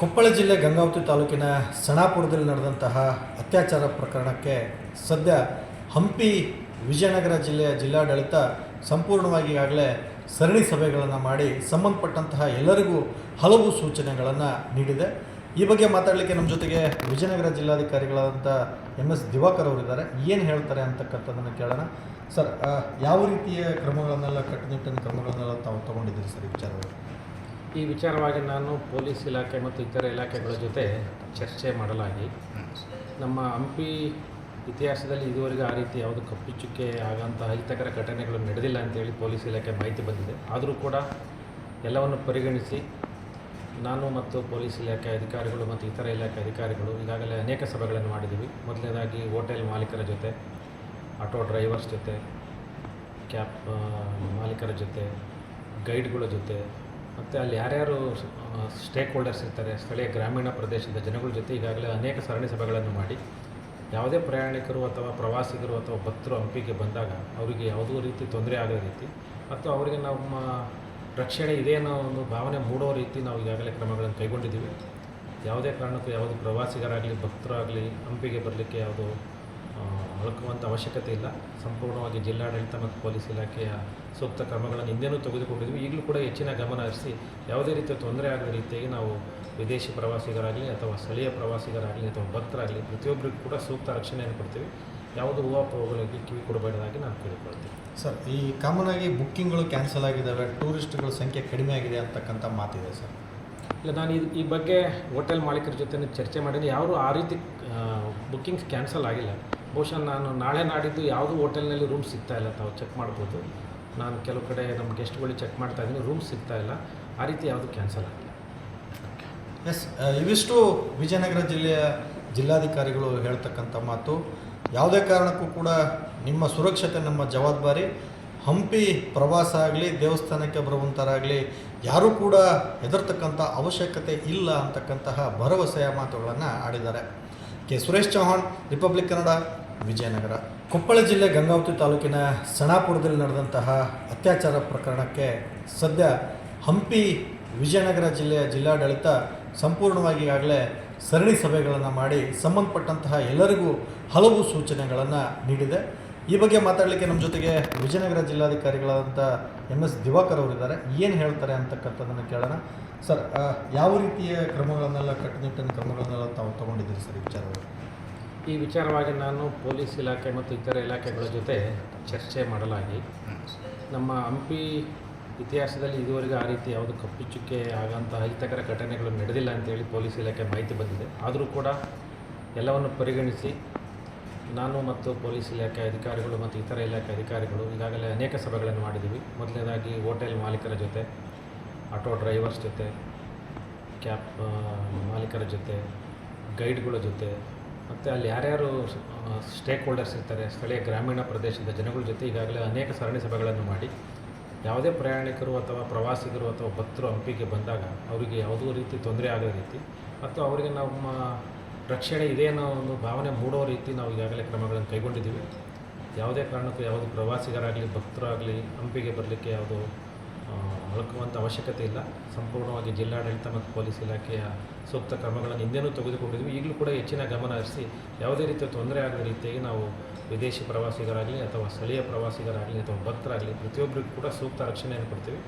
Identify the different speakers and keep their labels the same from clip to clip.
Speaker 1: ಕೊಪ್ಪಳ ಜಿಲ್ಲೆ ಗಂಗಾವತಿ ತಾಲೂಕಿನ ಸಣಾಪುರದಲ್ಲಿ ನಡೆದಂತಹ ಅತ್ಯಾಚಾರ ಪ್ರಕರಣಕ್ಕೆ ಸದ್ಯ ಹಂಪಿ ವಿಜಯನಗರ ಜಿಲ್ಲೆಯ ಜಿಲ್ಲಾಡಳಿತ ಸಂಪೂರ್ಣವಾಗಿ ಈಗಾಗಲೇ ಸರಣಿ ಸಭೆಗಳನ್ನು ಮಾಡಿ ಸಂಬಂಧಪಟ್ಟಂತಹ ಎಲ್ಲರಿಗೂ ಹಲವು ಸೂಚನೆಗಳನ್ನು ನೀಡಿದೆ. ಈ ಬಗ್ಗೆ ಮಾತಾಡಲಿಕ್ಕೆ ನಮ್ಮ ಜೊತೆಗೆ ವಿಜಯನಗರ ಜಿಲ್ಲಾಧಿಕಾರಿಗಳಾದಂಥ ಎಂ ಎಸ್ ದಿವಾಕರ್ ಅವರಿದ್ದಾರೆ. ಏನು ಹೇಳ್ತಾರೆ ಅಂತಕ್ಕಂಥದ್ದನ್ನು ಕೇಳೋಣ. ಸರ್ ಯಾವ ರೀತಿಯ ಕ್ರಮಗಳನ್ನೆಲ್ಲ ಕಟ್ಟುನಿಟ್ಟಿನ ಕ್ರಮಗಳನ್ನೆಲ್ಲ ತಾವು ತಗೊಂಡಿದ್ದೀರಿ ಸರ್ ವಿಚಾರವಾಗಿ
Speaker 2: ಈ ವಿಚಾರವಾಗಿ ನಾನು ಪೊಲೀಸ್ ಇಲಾಖೆ ಮತ್ತು ಇತರ ಇಲಾಖೆಗಳ ಜೊತೆ ಚರ್ಚೆ ಮಾಡಲಾಗಿ ನಮ್ಮ ಹಂಪಿ ಇತಿಹಾಸದಲ್ಲಿ ಇದುವರೆಗೆ ಆ ರೀತಿ ಯಾವುದು ಕಪ್ಪಿಚುಕ್ಕೆ ಆಗಂತಹ ಹಿತಕರ ಘಟನೆಗಳು ನಡೆದಿಲ್ಲ ಅಂತೇಳಿ ಪೊಲೀಸ್ ಇಲಾಖೆ ಮಾಹಿತಿ ಬಂದಿದೆ. ಆದರೂ ಕೂಡ ಎಲ್ಲವನ್ನು ಪರಿಗಣಿಸಿ ನಾನು ಮತ್ತು ಪೊಲೀಸ್ ಇಲಾಖೆ ಅಧಿಕಾರಿಗಳು ಮತ್ತು ಇತರ ಇಲಾಖೆ ಅಧಿಕಾರಿಗಳು ಈಗಾಗಲೇ ಅನೇಕ ಸಭೆಗಳನ್ನು ಮಾಡಿದ್ದೀವಿ. ಮೊದಲನೇದಾಗಿ ಹೋಟೆಲ್ ಮಾಲೀಕರ ಜೊತೆ, ಆಟೋ ಡ್ರೈವರ್ಸ್ ಜೊತೆ, ಕ್ಯಾಬ್ ಮಾಲೀಕರ ಜೊತೆ, ಗೈಡ್ಗಳ ಜೊತೆ ಮತ್ತು ಅಲ್ಲಿ ಯಾರ್ಯಾರು ಸ್ಟೇಕ್ ಹೋಲ್ಡರ್ಸ್ ಇರ್ತಾರೆ, ಸ್ಥಳೀಯ ಗ್ರಾಮೀಣ ಪ್ರದೇಶದ ಜನಗಳ ಜೊತೆ ಈಗಾಗಲೇ ಅನೇಕ ಸರಣಿ ಸಭೆಗಳನ್ನು ಮಾಡಿ, ಯಾವುದೇ ಪ್ರಯಾಣಿಕರು ಅಥವಾ ಪ್ರವಾಸಿಗರು ಅಥವಾ ಭಕ್ತರು ಹಂಪಿಗೆ ಬಂದಾಗ ಅವರಿಗೆ ಯಾವುದೋ ರೀತಿ ತೊಂದರೆ ಆಗೋ ರೀತಿ, ಮತ್ತು ಅವರಿಗೆ ನಮ್ಮ ರಕ್ಷಣೆ ಇದೆ ಅನ್ನೋ ಒಂದು ಭಾವನೆ ಮೂಡೋ ರೀತಿ ನಾವು ಈಗಾಗಲೇ ಕ್ರಮಗಳನ್ನು ಕೈಗೊಂಡಿದ್ದೀವಿ. ಯಾವುದೇ ಕಾರಣಕ್ಕೂ ಯಾವುದು ಪ್ರವಾಸಿಗರಾಗಲಿ, ಭಕ್ತರಾಗಲಿ, ಹಂಪಿಗೆ ಬರಲಿಕ್ಕೆ ಯಾವುದು ಆ, ಅವಶ್ಯಕತೆ ಇಲ್ಲ. ಸಂಪೂರ್ಣವಾಗಿ ಜಿಲ್ಲಾಡಳಿತ ಮತ್ತು ಪೊಲೀಸ್ ಇಲಾಖೆಯ ಸೂಕ್ತ ಕ್ರಮಗಳನ್ನು ಹಿಂದೆನೂ ತೆಗೆದುಕೊಂಡಿದ್ವಿ. ಈಗಲೂ ಕೂಡ ಹೆಚ್ಚಿನ ಗಮನ ಹರಿಸಿ ಯಾವುದೇ ರೀತಿಯ ತೊಂದರೆ ಆಗದ ರೀತಿಯಾಗಿ ನಾವು ವಿದೇಶಿ ಪ್ರವಾಸಿಗರಾಗಲಿ ಅಥವಾ ಸ್ಥಳೀಯ ಪ್ರವಾಸಿಗರಾಗಲಿ ಅಥವಾ ಭಕ್ತರಾಗಲಿ ಪ್ರತಿಯೊಬ್ಬರಿಗೂ ಕೂಡ ಸೂಕ್ತ ರಕ್ಷಣೆಯನ್ನು ಕೊಡ್ತೀವಿ. ಯಾವುದು ಹೂವಾಪೋಗಳಿಗೆ ಕಿವಿ ಕೊಡಬೇಡದಾಗಿ ನಾನು ಕೇಳಿಕೊಳ್ತೀನಿ.
Speaker 1: ಸರ್ ಈ ಕಾಮನ್ ಆಗಿ ಬುಕ್ಕಿಂಗ್ಗಳು ಕ್ಯಾನ್ಸಲ್ ಆಗಿದ್ದಾವೆ. ಟೂರಿಸ್ಟ್ಗಳ ಸಂಖ್ಯೆ ಕಡಿಮೆ ಆಗಿದೆ ಅಂತಕ್ಕಂಥ ಮಾತಿದೆ ಸರ್.
Speaker 2: ಇಲ್ಲ ನಾನು ಇದು ಈ ಬಗ್ಗೆ ಹೋಟೆಲ್ ಮಾಲೀಕರ ಜೊತೆ ಚರ್ಚೆ ಮಾಡಿದ್ರೆ ಯಾರು ಆ ರೀತಿ ಬುಕ್ಕಿಂಗ್ಸ್ ಕ್ಯಾನ್ಸಲ್ ಆಗಿಲ್ಲ. ಬಹುಶಃ ನಾನು ನಾಳೆ ನಾಡಿದ್ದು ಯಾವುದೂ ಹೋಟೆಲ್ನಲ್ಲಿ ರೂಮ್ ಸಿಗ್ತಾ ಇಲ್ಲ, ತಾವು ಚೆಕ್ ಮಾಡ್ಬೋದು. ನಾನು ಕೆಲವು ಕಡೆ ನಮ್ಮ ಗೆಸ್ಟ್ಗಳಿಗೆ ಚೆಕ್ ಮಾಡ್ತಾ ಇದ್ದೀನಿ ರೂಮ್ ಸಿಗ್ತಾ ಇಲ್ಲ. ಆ ರೀತಿ ಯಾವುದು ಕ್ಯಾನ್ಸಲ್ ಆಗಿಲ್ಲ
Speaker 1: ಎಸ್ ಇವಿಷ್ಟು ವಿಜಯನಗರ ಜಿಲ್ಲೆಯ ಜಿಲ್ಲಾಧಿಕಾರಿಗಳು ಹೇಳ್ತಕ್ಕಂಥ ಮಾತು. ಯಾವುದೇ ಕಾರಣಕ್ಕೂ ಕೂಡ ನಿಮ್ಮ ಸುರಕ್ಷತೆ, ನಮ್ಮ ಜವಾಬ್ದಾರಿ. ಹಂಪಿ ಪ್ರವಾಸ ಆಗಲಿ, ದೇವಸ್ಥಾನಕ್ಕೆ ಬರುವಂಥರಾಗಲಿ ಯಾರೂ ಕೂಡ ಹೆದರ್ತಕ್ಕಂಥ ಅವಶ್ಯಕತೆ ಇಲ್ಲ ಅಂತಕ್ಕಂತಹ ಭರವಸೆಯ ಮಾತುಗಳನ್ನು ಆಡಿದ್ದಾರೆ. ಕೆ. ಸುರೇಶ್ ಚೌಹಾಣ್ ರಿಪಬ್ಲಿಕ್ ಕನ್ನಡ ವಿಜಯನಗರ. ಕೊಪ್ಪಳ ಜಿಲ್ಲೆ ಗಂಗಾವತಿ ತಾಲೂಕಿನ ಸಣಾಪುರದಲ್ಲಿ ನಡೆದಂತಹ ಅತ್ಯಾಚಾರ ಪ್ರಕರಣಕ್ಕೆ ಸದ್ಯ ಹಂಪಿ ವಿಜಯನಗರ ಜಿಲ್ಲೆಯ ಜಿಲ್ಲಾಡಳಿತ ಸಂಪೂರ್ಣವಾಗಿ ಈಗಾಗಲೇ ಸರಣಿ ಸಭೆಗಳನ್ನು ಮಾಡಿ ಸಂಬಂಧಪಟ್ಟಂತಹ ಎಲ್ಲರಿಗೂ ಹಲವು ಸೂಚನೆಗಳನ್ನು ನೀಡಿದೆ. ಈ ಬಗ್ಗೆ ಮಾತಾಡಲಿಕ್ಕೆ ನಮ್ಮ ಜೊತೆಗೆ ವಿಜಯನಗರ ಜಿಲ್ಲಾಧಿಕಾರಿಗಳಾದಂಥ ಎಂ ಎಸ್ ದಿವಾಕರ್ ಅವರಿದ್ದಾರೆ. ಏನು ಹೇಳ್ತಾರೆ ಅಂತಕ್ಕಂಥದ್ದನ್ನು ಕೇಳೋಣ. ಸರ್ ಯಾವ ರೀತಿಯ ಕ್ರಮಗಳನ್ನೆಲ್ಲ ಕಟ್ಟುನಿಟ್ಟಿನ ಕ್ರಮಗಳನ್ನೆಲ್ಲ ತಾವು ತಗೊಂಡಿದ್ದೀರಿ ಸರ್ ವಿಚಾರ ವಿಚಾರವಾಗಿ
Speaker 2: ಈ ವಿಚಾರವಾಗಿ ನಾನು ಪೊಲೀಸ್ ಇಲಾಖೆ ಮತ್ತು ಇತರ ಇಲಾಖೆಗಳ ಜೊತೆ ಚರ್ಚೆ ಮಾಡಲಾಗಿ. ನಮ್ಮ ಹಂಪಿ ಇತಿಹಾಸದಲ್ಲಿ ಇದುವರೆಗೆ ಆ ರೀತಿ ಯಾವುದು ಕಪ್ಪಿಚುಕ್ಕೆ ಆಗಂತಹ ಅಹಿತಕರ ಘಟನೆಗಳು ನಡೆದಿಲ್ಲ ಅಂತೇಳಿ ಪೊಲೀಸ್ ಇಲಾಖೆ ಮಾಹಿತಿ ಬಂದಿದೆ. ಆದರೂ ಕೂಡ ಎಲ್ಲವನ್ನು ಪರಿಗಣಿಸಿ ನಾನು ಮತ್ತು ಪೊಲೀಸ್ ಇಲಾಖೆ ಅಧಿಕಾರಿಗಳು ಮತ್ತು ಇತರ ಇಲಾಖೆ ಅಧಿಕಾರಿಗಳು ಈಗಾಗಲೇ ಅನೇಕ ಸಭೆಗಳನ್ನು ಮಾಡಿದ್ದೀವಿ. ಮೊದಲನೇದಾಗಿ ಹೋಟೆಲ್ ಮಾಲೀಕರ ಜೊತೆ, ಆಟೋ ಡ್ರೈವರ್ಸ್ ಜೊತೆ, ಕ್ಯಾಬ್ ಮಾಲೀಕರ ಜೊತೆ, ಗೈಡ್ಗಳ ಜೊತೆ ಮತ್ತು ಅಲ್ಲಿ ಯಾರ್ಯಾರು ಸ್ಟೇಕ್ ಹೋಲ್ಡರ್ಸ್ ಇರ್ತಾರೆ, ಸ್ಥಳೀಯ ಗ್ರಾಮೀಣ ಪ್ರದೇಶದ ಜನಗಳ ಜೊತೆ ಈಗಾಗಲೇ ಅನೇಕ ಸರಣಿ ಸಭೆಗಳನ್ನು ಮಾಡಿ, ಯಾವುದೇ ಪ್ರಯಾಣಿಕರು ಅಥವಾ ಪ್ರವಾಸಿಗರು ಅಥವಾ ಭಕ್ತರು ಹಂಪಿಗೆ ಬಂದಾಗ ಅವರಿಗೆ ಯಾವುದೋ ರೀತಿ ತೊಂದರೆ ಆಗೋ ರೀತಿ ಮತ್ತು ಅವರಿಗೆ ನಮ್ಮ ರಕ್ಷಣೆ ಇದೆ ಅನ್ನೋ ಒಂದು ಭಾವನೆ ಮೂಡೋ ರೀತಿ ನಾವು ಈಗಾಗಲೇ ಕ್ರಮಗಳನ್ನು ಕೈಗೊಂಡಿದ್ದೀವಿ. ಯಾವುದೇ ಕಾರಣಕ್ಕೂ ಯಾವುದು ಪ್ರವಾಸಿಗರಾಗಲಿ, ಭಕ್ತರಾಗಲಿ, ಹಂಪಿಗೆ ಬರಲಿಕ್ಕೆ ಯಾವುದು ಅಳುಕುವಂಥ ಅವಶ್ಯಕತೆ ಇಲ್ಲ. ಸಂಪೂರ್ಣವಾಗಿ ಜಿಲ್ಲಾಡಳಿತ ಮತ್ತು ಪೊಲೀಸ್ ಇಲಾಖೆಯ ಸೂಕ್ತ ಕ್ರಮಗಳನ್ನು ಹಿಂದೆನೂ ತೆಗೆದುಕೊಂಡಿದ್ವಿ ಈಗಲೂ ಕೂಡ ಹೆಚ್ಚಿನ ಗಮನ ಹರಿಸಿ ಯಾವುದೇ ರೀತಿಯ ತೊಂದರೆ ಆಗದ ರೀತಿಯಾಗಿ ನಾವು ವಿದೇಶಿ ಪ್ರವಾಸಿಗರಾಗಲಿ ಅಥವಾ ಸ್ಥಳೀಯ ಪ್ರವಾಸಿಗರಾಗಲಿ ಅಥವಾ ಭಕ್ತರಾಗಲಿ ಪ್ರತಿಯೊಬ್ಬರಿಗೂ ಕೂಡ ಸೂಕ್ತ ರಕ್ಷಣೆಯನ್ನು ಕೊಡ್ತೀವಿ.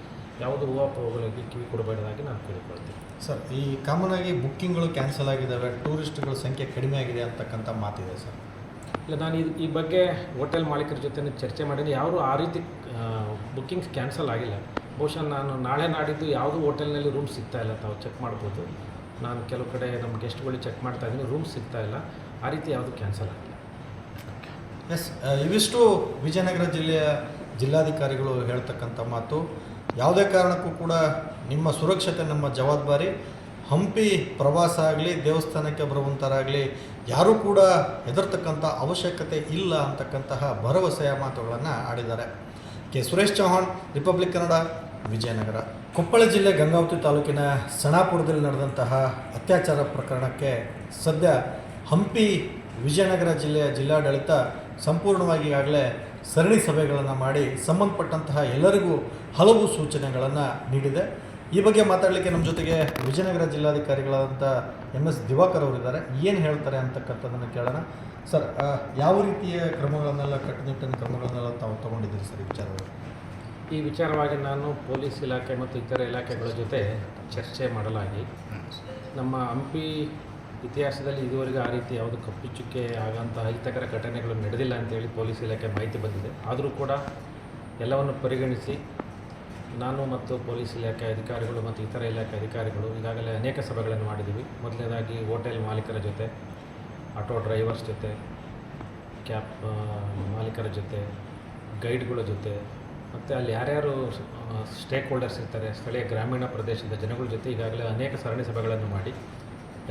Speaker 2: ಯಾವುದು ಹೂವಾಪೋಗಳಿಗೆ ಕಿವಿ ಕೊಡಬೇಡದಾಗಿ ನಾನು ಕೇಳಿಕೊಳ್ತೀನಿ
Speaker 1: ಸರ್, ಈ ಕಾಮನ್ ಆಗಿ ಬುಕ್ಕಿಂಗ್ಗಳು ಕ್ಯಾನ್ಸಲ್ ಆಗಿದ್ದಾವೆ. ಟೂರಿಸ್ಟ್ಗಳ ಸಂಖ್ಯೆ ಕಡಿಮೆ ಆಗಿದೆ ಅಂತಕ್ಕಂಥ ಮಾತಿದೆ ಸರ್.
Speaker 2: ಇಲ್ಲ, ನಾನು ಇದು ಈ ಬಗ್ಗೆ ಹೋಟೆಲ್ ಮಾಲೀಕರ ಜೊತೆ ಚರ್ಚೆ ಮಾಡೀನಿ ಯಾರು ಆ ರೀತಿ ಬುಕ್ಕಿಂಗ್ಸ್ ಕ್ಯಾನ್ಸಲ್ ಆಗಿಲ್ಲ. ಬಹುಶಃ ನಾನು ನಾಳೆ ನಾಡಿದ್ದು ಯಾವುದೂ ಹೋಟೆಲ್ನಲ್ಲಿ ರೂಮ್ ಸಿಗ್ತಾ ಇಲ್ಲ ತಾವು ಚೆಕ್ ಮಾಡ್ಬೋದು. ನಾನು ಕೆಲವು ಕಡೆ ನಮ್ಮ ಗೆಸ್ಟ್ಗಳಿಗೆ ಚೆಕ್ ಮಾಡ್ತಾ ಇದ್ದೀನಿ. ರೂಮ್ ಸಿಗ್ತಾ ಇಲ್ಲ. ಆ ರೀತಿ ಯಾವುದು ಕ್ಯಾನ್ಸಲ್ ಆಗಿಲ್ಲ.
Speaker 1: ಎಸ್ ಇವಿಷ್ಟು ವಿಜಯನಗರ ಜಿಲ್ಲೆಯ ಜಿಲ್ಲಾಧಿಕಾರಿಗಳು ಹೇಳ್ತಕ್ಕಂಥ ಮಾತು. ಯಾವುದೇ ಕಾರಣಕ್ಕೂ ಕೂಡ ನಿಮ್ಮ ಸುರಕ್ಷತೆ, ನಮ್ಮ ಜವಾಬ್ದಾರಿ. ಹಂಪಿ ಪ್ರವಾಸ ಆಗಲಿ, ದೇವಸ್ಥಾನಕ್ಕೆ ಬರುವಂಥರಾಗಲಿ ಯಾರೂ ಕೂಡ ಹೆದರ್ತಕ್ಕಂಥ ಅವಶ್ಯಕತೆ ಇಲ್ಲ ಅಂತಕ್ಕಂತಹ ಭರವಸೆಯ ಮಾತುಗಳನ್ನು ಆಡಿದ್ದಾರೆ. ಕೆ. ಸುರೇಶ್ ಚೌಹಾಣ್, ರಿಪಬ್ಲಿಕ್ ಕನ್ನಡ, ವಿಜಯನಗರ. ಕೊಪ್ಪಳ ಜಿಲ್ಲೆ ಗಂಗಾವತಿ ತಾಲೂಕಿನ ಸಣಾಪುರದಲ್ಲಿ ನಡೆದಂತಹ ಅತ್ಯಾಚಾರ ಪ್ರಕರಣಕ್ಕೆ ಸದ್ಯ ಹಂಪಿ, ವಿಜಯನಗರ ಜಿಲ್ಲೆಯ ಜಿಲ್ಲಾಡಳಿತ ಸಂಪೂರ್ಣವಾಗಿ ಆಗಲೇ ಸರಣಿ ಸಭೆಗಳನ್ನು ಮಾಡಿ, ಸಂಬಂಧಪಟ್ಟಂತಹ ಎಲ್ಲರಿಗೂ ಹಲವು ಸೂಚನೆಗಳನ್ನು ನೀಡಿದೆ. ಈ ಬಗ್ಗೆ ಮಾತಾಡಲಿಕ್ಕೆ ನಮ್ಮ ಜೊತೆಗೆ ವಿಜಯನಗರ ಜಿಲ್ಲಾಧಿಕಾರಿಗಳಾದಂಥ ಎಂ ಎಸ್ ದಿವಾಕರ್ ಅವರಿದ್ದಾರೆ. ಏನು ಹೇಳ್ತಾರೆ ಅಂತಕ್ಕಂಥದ್ದನ್ನು ಕೇಳೋಣ. ಸರ್ ಯಾವ ರೀತಿಯ ಕ್ರಮಗಳನ್ನೆಲ್ಲ, ಕಟ್ಟುನಿಟ್ಟಿನ ಕ್ರಮಗಳನ್ನೆಲ್ಲ ತಾವು ತಗೊಂಡಿದ್ದೀರಿ ಸರ್ ಈ ವಿಚಾರವಾಗಿ?
Speaker 2: ಈ ವಿಚಾರವಾಗಿ ನಾನು ಪೊಲೀಸ್ ಇಲಾಖೆ ಮತ್ತು ಇತರ ಇಲಾಖೆಗಳ ಜೊತೆ ಚರ್ಚೆ ಮಾಡಲಾಗಿ, ನಮ್ಮ ಹಂಪಿ ಇತಿಹಾಸದಲ್ಲಿ ಇದುವರೆಗೂ ಆ ರೀತಿ ಯಾವುದು ಕಪ್ಪಿಚುಕ್ಕೆ ಆಗೋಂಥ ಅಹಿತಕರ ಘಟನೆಗಳು ನಡೆದಿಲ್ಲ ಅಂತೇಳಿ ಪೊಲೀಸ್ ಇಲಾಖೆ ಮಾಹಿತಿ ಬಂದಿದೆ. ಆದರೂ ಕೂಡ ಎಲ್ಲವನ್ನು ಪರಿಗಣಿಸಿ ನಾನು ಮತ್ತು ಪೊಲೀಸ್ ಇಲಾಖೆ ಅಧಿಕಾರಿಗಳು ಮತ್ತು ಇತರ ಇಲಾಖೆ ಅಧಿಕಾರಿಗಳು ಈಗಾಗಲೇ ಅನೇಕ ಸಭೆಗಳನ್ನು ಮಾಡಿದ್ದೀವಿ. ಮೊದಲನೇದಾಗಿ ಹೋಟೆಲ್ ಮಾಲೀಕರ ಜೊತೆ, ಆಟೋ ಡ್ರೈವರ್ಸ್ ಜೊತೆ, ಕ್ಯಾಬ್ ಮಾಲೀಕರ ಜೊತೆ, ಗೈಡ್ಗಳ ಜೊತೆ, ಮತ್ತು ಅಲ್ಲಿ ಯಾರ್ಯಾರು ಸ್ಟೇಕ್ ಹೋಲ್ಡರ್ಸ್ ಇರ್ತಾರೆ, ಸ್ಥಳೀಯ ಗ್ರಾಮೀಣ ಪ್ರದೇಶದ ಜನಗಳ ಜೊತೆ ಈಗಾಗಲೇ ಅನೇಕ ಸರಣಿ ಸಭೆಗಳನ್ನು ಮಾಡಿ,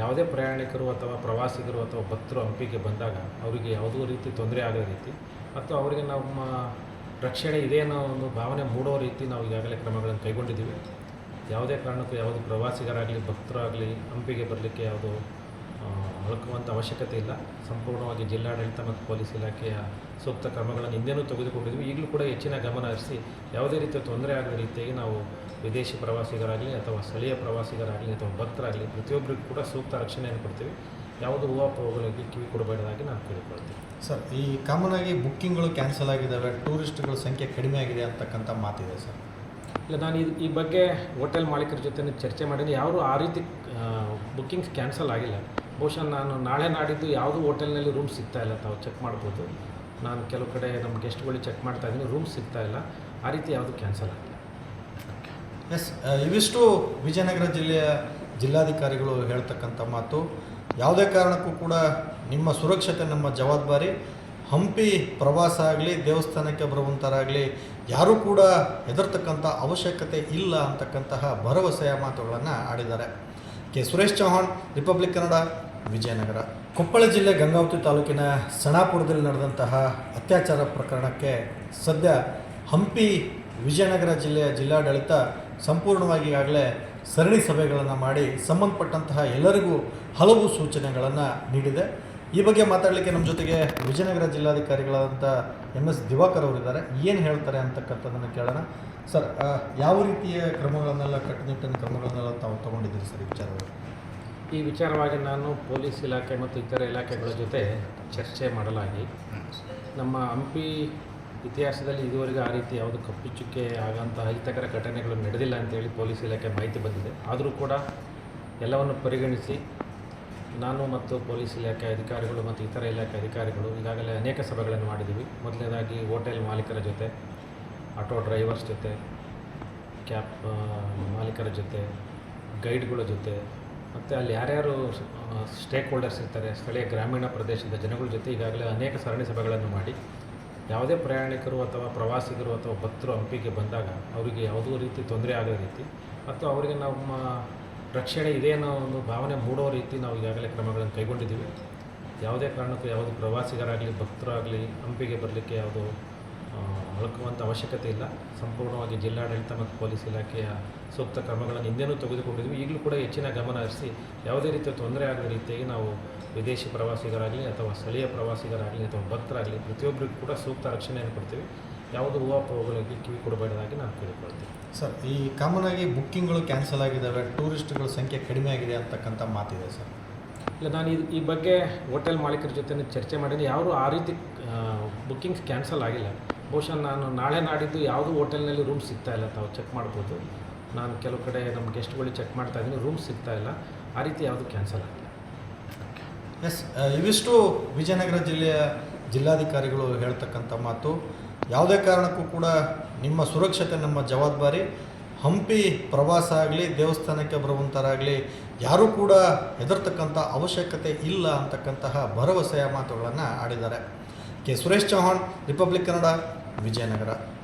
Speaker 2: ಯಾವುದೇ ಪ್ರಯಾಣಿಕರು ಅಥವಾ ಪ್ರವಾಸಿಗರು ಅಥವಾ ಭಕ್ತರು ಹಂಪಿಗೆ ಬಂದಾಗ ಅವರಿಗೆ ಯಾವುದೋ ರೀತಿ ತೊಂದರೆ ಆಗೋ ರೀತಿ, ಮತ್ತು ಅವರಿಗೆ ನಮ್ಮ ರಕ್ಷಣೆ ಇದೆ ಅನ್ನೋ ಒಂದು ಭಾವನೆ ಮೂಡೋ ರೀತಿ ನಾವು ಈಗಾಗಲೇ ಕ್ರಮಗಳನ್ನು ಕೈಗೊಂಡಿದ್ದೀವಿ. ಯಾವುದೇ ಕಾರಣಕ್ಕೂ ಯಾವುದು ಪ್ರವಾಸಿಗರಾಗಲಿ, ಭಕ್ತರಾಗಲಿ, ಹಂಪಿಗೆ ಬರಲಿಕ್ಕೆ ಯಾವುದು ಮಲಕುವಂಥ ಅವಶ್ಯಕತೆ ಇಲ್ಲ. ಸಂಪೂರ್ಣವಾಗಿ ಜಿಲ್ಲಾಡಳಿತ ಮತ್ತು ಪೊಲೀಸ್ ಇಲಾಖೆಯ ಸೂಕ್ತ ಕ್ರಮಗಳನ್ನು ಹಿಂದೆನೂ ತೆಗೆದುಕೊಂಡಿದ್ವಿ ಈಗಲೂ ಕೂಡ ಹೆಚ್ಚಿನ ಗಮನ ಹರಿಸಿ ಯಾವುದೇ ರೀತಿಯ ತೊಂದರೆ ಆಗದ ರೀತಿಯಾಗಿ ನಾವು ವಿದೇಶಿ ಪ್ರವಾಸಿಗರಾಗಲಿ ಅಥವಾ ಸ್ಥಳೀಯ ಪ್ರವಾಸಿಗರಾಗಲಿ ಅಥವಾ ಭಕ್ತರಾಗಲಿ ಪ್ರತಿಯೊಬ್ಬರಿಗೂ ಕೂಡ ಸೂಕ್ತ ರಕ್ಷಣೆಯನ್ನು ಕೊಡ್ತೀವಿ. ಯಾವುದು ಹೂವಾಪೋಗಳಿಗೆ ಕಿವಿ ಕೊಡಬೇಡದಾಗಿ ನಾನು ಕೇಳಿಕೊಳ್ತೀನಿ.
Speaker 1: ಸರ್ ಈ ಕಾಮನ್ ಆಗಿ ಬುಕ್ಕಿಂಗ್ಗಳು ಕ್ಯಾನ್ಸಲ್ ಆಗಿದ್ದಾವೆ ಟೂರಿಸ್ಟ್ಗಳ ಸಂಖ್ಯೆ ಕಡಿಮೆ ಆಗಿದೆ ಅಂತಕ್ಕಂಥ ಮಾತಿದೆ ಸರ್.
Speaker 2: ಇಲ್ಲ ನಾನು ಇದು ಈ ಬಗ್ಗೆ ಹೋಟೆಲ್ ಮಾಲೀಕರ ಜೊತೆ ಚರ್ಚೆ ಮಾಡೀನಿ. ಯಾರು ಆ ರೀತಿ ಬುಕ್ಕಿಂಗ್ಸ್ ಕ್ಯಾನ್ಸಲ್ ಆಗಿಲ್ಲ. ಬಹುಶಃ ನಾನು ನಾಳೆ ನಾಡಿದ್ದು ಯಾವುದೂ ಹೋಟೆಲ್ನಲ್ಲಿ ರೂಮ್ ಸಿಗ್ತಾ ಇಲ್ಲ ತಾವು ಚೆಕ್ ಮಾಡ್ಬೋದು. ನಾನು ಕೆಲವು ಕಡೆ ನಮ್ಮ ಗೆಸ್ಟ್ಗಳಿಗೆ ಚೆಕ್ ಮಾಡ್ತಾ ಇದ್ದೀನಿ ರೂಮ್ ಸಿಗ್ತಾ ಇಲ್ಲ. ಆ ರೀತಿ ಯಾವುದು ಕ್ಯಾನ್ಸಲ್ ಆಗಿಲ್ಲ.
Speaker 1: ಎಸ್ ಇವಿಷ್ಟು ವಿಜಯನಗರ ಜಿಲ್ಲೆಯ ಜಿಲ್ಲಾಧಿಕಾರಿಗಳು ಹೇಳ್ತಕ್ಕಂಥ ಮಾತು. ಯಾವುದೇ ಕಾರಣಕ್ಕೂ ಕೂಡ ನಿಮ್ಮ ಸುರಕ್ಷತೆ, ನಮ್ಮ ಜವಾಬ್ದಾರಿ. ಹಂಪಿ ಪ್ರವಾಸ ಆಗಲಿ, ದೇವಸ್ಥಾನಕ್ಕೆ ಬರುವಂಥರಾಗಲಿ ಯಾರೂ ಕೂಡ ಹೆದರ್ತಕ್ಕಂಥ ಅವಶ್ಯಕತೆ ಇಲ್ಲ ಅಂತಕ್ಕಂತಹ ಭರವಸೆಯ ಮಾತುಗಳನ್ನು ಆಡಿದ್ದಾರೆ. ಕೆ. ಸುರೇಶ್ ಚೌಹಾಣ್, ರಿಪಬ್ಲಿಕ್ ಕನ್ನಡ, ವಿಜಯನಗರ. ಕೊಪ್ಪಳ ಜಿಲ್ಲೆ ಗಂಗಾವತಿ ತಾಲೂಕಿನ ಸಣಾಪುರದಲ್ಲಿ ನಡೆದಂತಹ ಅತ್ಯಾಚಾರ ಪ್ರಕರಣಕ್ಕೆ ಸದ್ಯ ಹಂಪಿ ವಿಜಯನಗರ ಜಿಲ್ಲೆಯ ಜಿಲ್ಲಾಡಳಿತ ಸಂಪೂರ್ಣವಾಗಿ ಈಗಾಗಲೇ ಸರಣಿ ಸಭೆಗಳನ್ನು ಮಾಡಿ ಸಂಬಂಧಪಟ್ಟಂತಹ ಎಲ್ಲರಿಗೂ ಹಲವು ಸೂಚನೆಗಳನ್ನು ನೀಡಿದೆ. ಈ ಬಗ್ಗೆ ಮಾತಾಡಲಿಕ್ಕೆ ನಮ್ಮ ಜೊತೆಗೆ ವಿಜಯನಗರ ಜಿಲ್ಲಾಧಿಕಾರಿಗಳಾದಂಥ ಎಂ ಎಸ್ ದಿವಾಕರ್ ಅವರಿದ್ದಾರೆ. ಏನು ಹೇಳ್ತಾರೆ ಅಂತಕ್ಕಂಥದ್ದನ್ನು ಕೇಳೋಣ. ಸರ್ ಯಾವ ರೀತಿಯ ಕ್ರಮಗಳನ್ನೆಲ್ಲ, ಕಟ್ಟುನಿಟ್ಟಿನ ಕ್ರಮಗಳನ್ನೆಲ್ಲ ತಾವು ತಗೊಂಡಿದ್ದೀರಿ ಸರ್ ವಿಚಾರವಾಗಿ?
Speaker 2: ಈ ವಿಚಾರವಾಗಿ ನಾನು ಪೊಲೀಸ್ ಇಲಾಖೆ ಮತ್ತು ಇತರ ಇಲಾಖೆಗಳ ಜೊತೆ ಚರ್ಚೆ ಮಾಡಲಾಗಿ ನಮ್ಮ ಹಂಪಿ ಇತಿಹಾಸದಲ್ಲಿ ಇದುವರೆಗೂ ಆ ರೀತಿ ಯಾವುದು ಕಪ್ಪಿಚುಕ್ಕೆ ಆಗಂತಹ ಅಹಿತಕರ ಘಟನೆಗಳು ನಡೆದಿಲ್ಲ ಅಂತೇಳಿ ಪೊಲೀಸ್ ಇಲಾಖೆ ಮಾಹಿತಿ ಬಂದಿದೆ. ಆದರೂ ಕೂಡ ಎಲ್ಲವನ್ನು ಪರಿಗಣಿಸಿ ನಾನು ಮತ್ತು ಪೊಲೀಸ್ ಇಲಾಖೆ ಅಧಿಕಾರಿಗಳು ಮತ್ತು ಇತರ ಇಲಾಖೆ ಅಧಿಕಾರಿಗಳು ಈಗಾಗಲೇ ಅನೇಕ ಸಭೆಗಳನ್ನು ಮಾಡಿದ್ದೀವಿ. ಮೊದಲನೇದಾಗಿ ಹೋಟೆಲ್ ಮಾಲೀಕರ ಜೊತೆ, ಆಟೋ ಡ್ರೈವರ್ಸ್ ಜೊತೆ, ಕ್ಯಾಬ್ ಮಾಲೀಕರ ಜೊತೆ, ಗೈಡ್ಗಳ ಜೊತೆ, ಮತ್ತು ಅಲ್ಲಿ ಯಾರ್ಯಾರು ಸ್ಟೇಕ್ ಹೋಲ್ಡರ್ಸ್ ಇರ್ತಾರೆ, ಸ್ಥಳೀಯ ಗ್ರಾಮೀಣ ಪ್ರದೇಶದ ಜನಗಳ ಜೊತೆ ಈಗಾಗಲೇ ಅನೇಕ ಸರಣಿ ಸಭೆಗಳನ್ನು ಮಾಡಿ ಯಾವುದೇ ಪ್ರಯಾಣಿಕರು ಅಥವಾ ಪ್ರವಾಸಿಗರು ಅಥವಾ ಭಕ್ತರು ಹಂಪಿಗೆ ಬಂದಾಗ ಅವರಿಗೆ ಯಾವುದೋ ರೀತಿ ತೊಂದರೆ ಆಗೋ ರೀತಿ ಮತ್ತು ಅವರಿಗೆ ನಮ್ಮ ರಕ್ಷಣೆ ಇದೆ ಅನ್ನೋ ಒಂದು ಭಾವನೆ ಮೂಡೋ ರೀತಿ ನಾವು ಈಗಾಗಲೇ ಕ್ರಮಗಳನ್ನು ಕೈಗೊಂಡಿದ್ದೀವಿ. ಯಾವುದೇ ಕಾರಣಕ್ಕೂ ಯಾವುದು ಪ್ರವಾಸಿಗರಾಗಲಿ, ಭಕ್ತರಾಗಲಿ ಹಂಪಿಗೆ ಬರಲಿಕ್ಕೆ ಯಾವುದು ಹಲಕುವಂಥ ಅವಶ್ಯಕತೆ ಇಲ್ಲ. ಸಂಪೂರ್ಣವಾಗಿ ಜಿಲ್ಲಾಡಳಿತ ಮತ್ತು ಪೊಲೀಸ್ ಇಲಾಖೆಯ ಸೂಕ್ತ ಕ್ರಮಗಳನ್ನು ಹಿಂದೆನೂ ತೆಗೆದುಕೊಂಡಿದ್ದೀವಿ. ಈಗಲೂ ಕೂಡ ಹೆಚ್ಚಿನ ಗಮನ ಹರಿಸಿ ಯಾವುದೇ ರೀತಿಯ ತೊಂದರೆ ಆಗದ ರೀತಿಯಾಗಿ ನಾವು ವಿದೇಶಿ ಪ್ರವಾಸಿಗರಾಗಲಿ ಅಥವಾ ಸ್ಥಳೀಯ ಪ್ರವಾಸಿಗರಾಗಲಿ ಅಥವಾ ಭಕ್ತರಾಗಲಿ ಪ್ರತಿಯೊಬ್ಬರಿಗೂ ಕೂಡ ಸೂಕ್ತ ರಕ್ಷಣೆಯನ್ನು ಕೊಡ್ತೀವಿ. ಯಾವುದು ಹೂವಾಪೋಗಳಿಗೆ ಕಿವಿ ಕೊಡಬೇಡದಾಗಿ ನಾನು ಕೇಳಿಕೊಳ್ತೀನಿ
Speaker 1: ಸರ್ ಈ ಕಾಮನ್ ಆಗಿ ಬುಕ್ಕಿಂಗ್ಗಳು ಕ್ಯಾನ್ಸಲ್ ಆಗಿದ್ದಾವೆ ಟೂರಿಸ್ಟ್ಗಳ ಸಂಖ್ಯೆ ಕಡಿಮೆ ಆಗಿದೆ ಅಂತಕ್ಕಂಥ ಮಾತಿದೆ ಸರ್.
Speaker 2: ಇಲ್ಲ ನಾನು ಇದು ಈ ಬಗ್ಗೆ ಹೋಟೆಲ್ ಮಾಲೀಕರ ಜೊತೆ ಚರ್ಚೆ ಮಾಡಿದ್ರೆ ಯಾರು ಆ ರೀತಿ ಬುಕ್ಕಿಂಗ್ಸ್ ಕ್ಯಾನ್ಸಲ್ ಆಗಿಲ್ಲ. ಬಹುಶಃ ನಾನು ನಾಳೆ ನಾಡಿದ್ದು ಯಾವುದೂ ಹೋಟೆಲ್ನಲ್ಲಿ ರೂಮ್ ಸಿಗ್ತಾ ಇಲ್ಲ ತಾವು ಚೆಕ್ ಮಾಡ್ಬೋದು. ನಾನು ಕೆಲವು ಕಡೆ ನಮ್ಮ ಗೆಸ್ಟ್ಗಳಿಗೆ ಚೆಕ್ ಮಾಡ್ತಾ ಇದ್ದೀನಿ ರೂಮ್ ಸಿಗ್ತಾ ಇಲ್ಲ. ಆ ರೀತಿ ಯಾವುದು ಕ್ಯಾನ್ಸಲ್ ಆಗಿಲ್ಲ.
Speaker 1: ಎಸ್ ಆ, ಇವಿಷ್ಟು ವಿಜಯನಗರ ಜಿಲ್ಲೆಯ ಜಿಲ್ಲಾಧಿಕಾರಿಗಳು ಹೇಳ್ತಕ್ಕಂಥ ಮಾತು. ಯಾವುದೇ ಕಾರಣಕ್ಕೂ ಕೂಡ ನಿಮ್ಮ ಸುರಕ್ಷತೆ ನಮ್ಮ ಜವಾಬ್ದಾರಿ. ಹಂಪಿ ಪ್ರವಾಸ ಆಗಲಿ ದೇವಸ್ಥಾನಕ್ಕೆ ಬರುವಂಥರಾಗಲಿ ಯಾರೂ ಕೂಡ ಹೆದರ್ತಕ್ಕಂಥ ಅವಶ್ಯಕತೆ ಇಲ್ಲ ಅಂತಕ್ಕಂತಹ ಭರವಸೆಯ ಮಾತುಗಳನ್ನು ಆಡಿದ್ದಾರೆ. ಕೆ. ಸುರೇಶ್ ಚೌಹಾಣ್ ರಿಪಬ್ಲಿಕ್ ಕನ್ನಡ ವಿಜಯನಗರ.